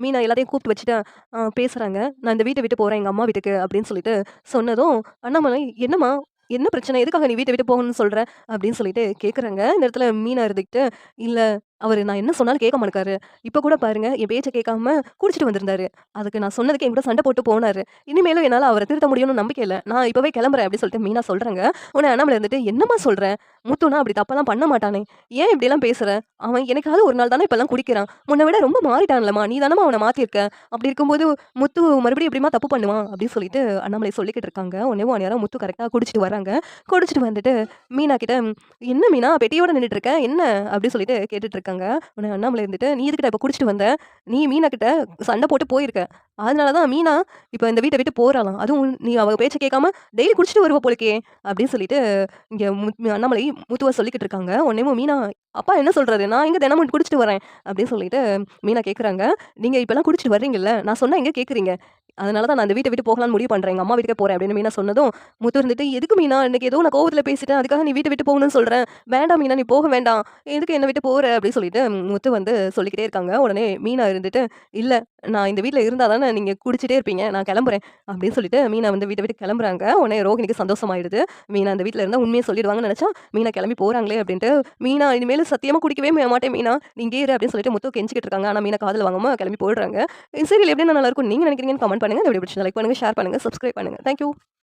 மீனா எல்லாத்தையும் கூப்பிட்டு வச்சுட்டு பேசுகிறாங்க "நான் இந்த வீட்டை விட்டு போகிறேன் எங்கள் அம்மா வீட்டுக்கு" அப்படின்னு சொல்லிட்டு சொன்னதும், அண்ணாமலை "என்னம்மா? என்ன பிரச்சனை? எதுக்காக நீ வீட்டை விட்டு போகணும்னு சொல்கிற அப்படின்னு சொல்லிட்டு கேட்குறாங்க. இந்த இடத்துல மீனா இருந்துக்கிட்டு இல்லை அவர் நான் என்ன சொன்னாலும் கேட்க மாட்டாரு இப்போ கூட பாருங்க என் பேச்சை கேட்காம குடிச்சிட்டு வந்திருந்தாரு. அதுக்கு நான் சொன்னதுக்கு என்கூட சண்டை போட்டு போனாரு. இனிமேலும் என்னால் அவரை திருத்த முடியும்னு நம்பிக்கை இல்லை நான் இப்போவே கிளம்புறேன்" அப்படின்னு சொல்லிட்டு மீனா சொல்றாங்க. உன்னை அண்ணாமலை இருந்துட்டு, "என்னம்மா சொல்கிறேன் முத்துனா அப்படி தப்பெல்லாம் பண்ண மாட்டானே! ஏன் இப்படிலாம் பேசுகிறேன் அவன் எனக்காவது ஒரு நாள் தானே இப்போல்லாம் குடிக்கிறான். உன்னை விட ரொம்ப மாறிட்டான்லம்மா! நீ தானம்மா அவனை மாற்றிருக்கேன் அப்படி இருக்கும்போது முத்து மறுபடியும் எப்படிம்மா தப்பு பண்ணுவான்?" அப்படின்னு சொல்லிட்டு அண்ணாமலை சொல்லிக்கிட்டு இருக்காங்க. உடனேவும் அந்நேரம் முத்து கரெக்டாக குடிச்சிட்டு வராங்க. குடிச்சிட்டு வந்துட்டு மீனா கிட்ட, "என்ன மீனா பெட்டியோட நின்றுட்டு இருக்க? என்ன?" அப்படின்னு சொல்லிட்டு கேட்டுட்டு இருக்காங்க. உனக்கு அண்ணாமலை இருந்துட்டு, "நீ எதுக்குடா இப்ப குடிச்சிட்டு வந்த? நீ மீனா கிட்ட சண்டை போட்டு போயிருக்க. அதனால தான் மீனா இப்போ இந்த வீட்டை விட்டு போறாளாம். அதுவும் நீ அவள் பேச்சை கேட்காம டெய்லி குடிச்சிட்டு வருவோம் போலக்கே!" அப்படின்னு சொல்லிட்டு இங்கே முத் அண்ணாமலை முத்துவா சொல்லிக்கிட்டு இருக்காங்க. உடனேமோ மீனா, "அப்பா என்ன சொல்கிறது நான் இங்கே தினமும் குடிச்சிட்டு வரேன்?" அப்படின்னு சொல்லிட்டு மீனா கேட்குறாங்க. நீங்கள் இப்போலாம் குடிச்சிட்டு வர்றீங்கல்ல, நான் சொன்னால் இங்கே கேட்குறீங்க? அதனால தான் நான் அந்த வீட்டை விட்டு போகலான்னு முடிவு பண்ணுறேன் எங்கள் அம்மா வீட்டுக்கே போகிறேன் அப்படின்னு மீனா சொன்னதும், முத்து இருந்துட்டு, "எதுக்கு மீனா? இன்னைக்கு ஏதோ நான் கோவத்தில் பேசிட்டேன். அதுக்காக நீ வீட்டை விட்டு போகணும்னு சொல்கிறேன் வேண்டாம் மீனா, நீ போக வேண்டாம். எதுக்கு என்னை விட்டு போகிற அப்படின்னு சொல்லிட்டு முத்து வந்து சொல்லிக்கிட்டே இருக்காங்க. உடனே மீனா இருந்துட்டு, இல்லை நான் இந்த வீட்டில் இருந்தால் தானே நீங்கள் குடிச்சிட்டே இருப்பீங்க. நான் கிளம்புறேன்" அப்படின்னு சொல்லிட்டு மீனா வந்து வீட்டை விட்டு கிளம்புறாங்க. உடனே ரோகிணிக்கு சந்தோஷமாயிடுது. மீனா அந்த வீட்டில் இருந்தால் உண்மையை சொல்லிடுவாங்கன்னு நினச்சா மீனா கிளம்பி போகிறாங்களே அப்படின்ட்டு, "மீனா இனிமேல் சத்தியமாக குடிக்கவே மாட்டேன் மீனா. நீங்கள் இரு" அப்படின்னு சொல்லிட்டு மொத்தம் கெஞ்சிக்கிட்டு இருக்காங்க. ஆனால் மீனா காதில் வாங்காமல் கிளம்பி போயிடுறாங்க. சீரியல் நல்லா இருக்கும் நீங்க நினைக்கிறீங்கன்னு கமெண்ட் பண்ணுங்கள் இந்த வீடியோ பிடிச்சிருந்தா லைக் பண்ணுங்கள் ஷேர் பண்ணுங்கள் சப்ஸ்கிரைப் பண்ணுங்க. Thank you.